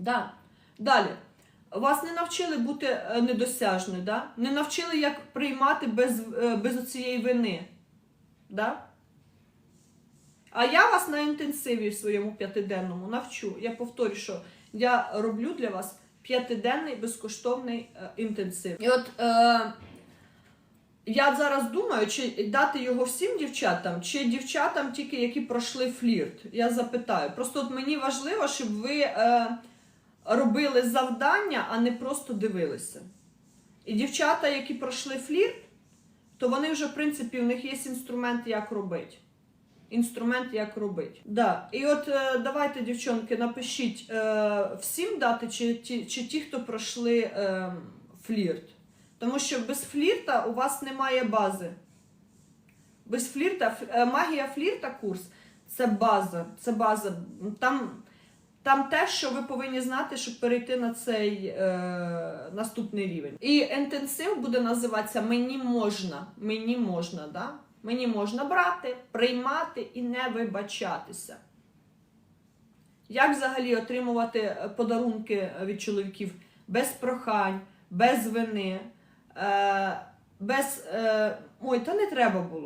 Да. Далі. Вас не навчили бути е, недосяжною, да? не навчили, як приймати без, е, без цієї вини. Да? А я вас на інтенсиві в своєму п'ятиденному навчу. Я повторю, що я роблю для вас п'ятиденний безкоштовний е, інтенсив. І от е, я зараз думаю, чи дати його всім дівчатам, чи дівчатам тільки які пройшли флірт. Я запитаю. Просто от мені важливо, щоб ви е, робили завдання, а не просто дивилися. І дівчата, які пройшли флірт, то вони вже, в принципі, у них є інструмент, як робити. Інструмент, як робити. Да. І от е, давайте, дівчонки, напишіть е, всім дати, чи, ті, чи ті, хто пройшли е, флірт. Тому що без флірта у вас немає бази. Без флірта, е, магія флірта курс це база. Це база. Там, там те, що ви повинні знати, щоб перейти на цей е, наступний рівень. І інтенсив буде називатися Мені можна. Мені можна, да? Мені можна брати, приймати і не вибачатися. Як взагалі отримувати е, подарунки від чоловіків без прохань, без вини, е, без. Е, ой, та не треба було.